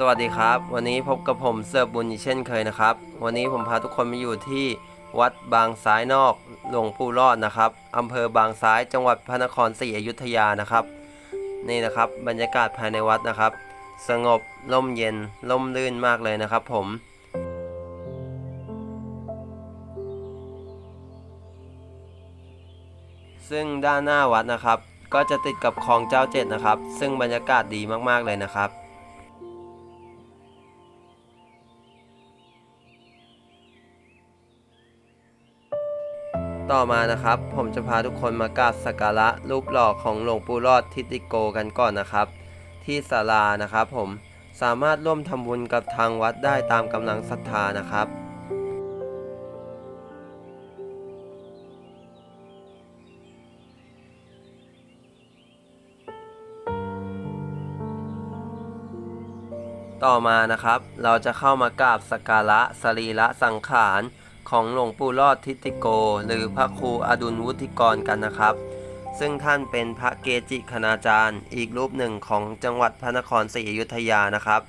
สวัสดีครับ วันนี้พบกับผมเสิร์ฟบุญอีเช่นเคยนะครับ วันนี้ผมพาทุกคนมาอยู่ที่วัดบางซ้ายนอกหลวงปู่รอดนะครับอำเภอบางซ้ายจังหวัดพระนครศรีอยุธยานะครับ นี่นะครับบรรยากาศภายในวัดนะครับ สงบร่มเย็นร่มรื่นมากเลยนะครับ ผมซึ่งด้านหน้าวัดนะครับ ก็จะติดกับคลองเจ้าเจ็ดนะครับ ซึ่งบรรยากาศดีมากๆเลยนะครับ ต่อมานะครับ ผมจะพาทุกคนมากราบสักการะรูปหล่อของหลวงปู่รอดทิติโกกันก่อนนะครับ ที่ศาลานะครับ ผมสามารถร่วมทำบุญกับทางวัดได้ตามกำลังศรัทธานะครับต่อมานะครับ เราจะเข้ามากราบสักการะสรีระสังขาร ของหลวงปู่รอดทิติโก หรือพระครูอดุลวุฒิกรกันนะครับ ซึ่งท่านเป็นพระเกจิคณาจารย์ อีกรูปหนึ่งของจังหวัดพระนครศรีอยุธยานะครับ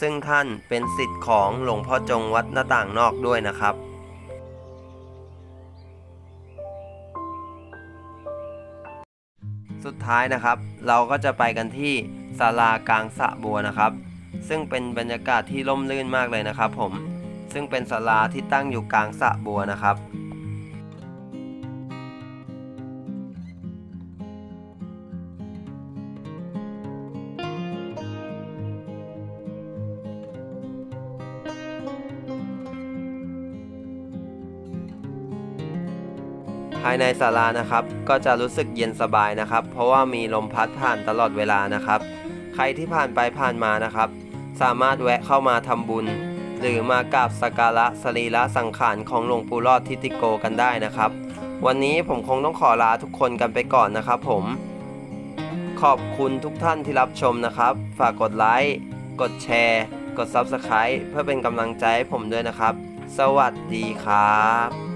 ซึ่งท่านเป็นสิทธิ์ของหลวงพ่อจงวัดหน้าต่างนอกด้วยนะครับสุดท้ายนะครับ เราก็จะไปกันที่ศาลากลางสะบัวนะครับ ซึ่งเป็นบรรยากาศที่ร่มรื่นมากเลยนะครับผม ซึ่งเป็นศาลาที่ตั้งอยู่กลางสระบัวนะครับ ภายในศาลานะครับ ก็จะรู้สึกเย็นสบายนะครับ เพราะว่ามีลมพัดผ่านตลอดเวลานะครับ ใครที่ผ่านไปผ่านมานะครับ สามารถแวะเข้ามาทำบุญ หรือมากราบสักการะสรีระสังขารของหลวงปู่รอดทิติโกกันได้นะครับ วันนี้ผมคงต้องขอลาทุกคนกันไปก่อนนะครับผม ขอบคุณทุกท่านที่รับชมนะครับ ฝากกดไลค์กดแชร์ กด Subscribe เพื่อเป็นกำลังใจให้ผมด้วยนะครับ สวัสดีครับ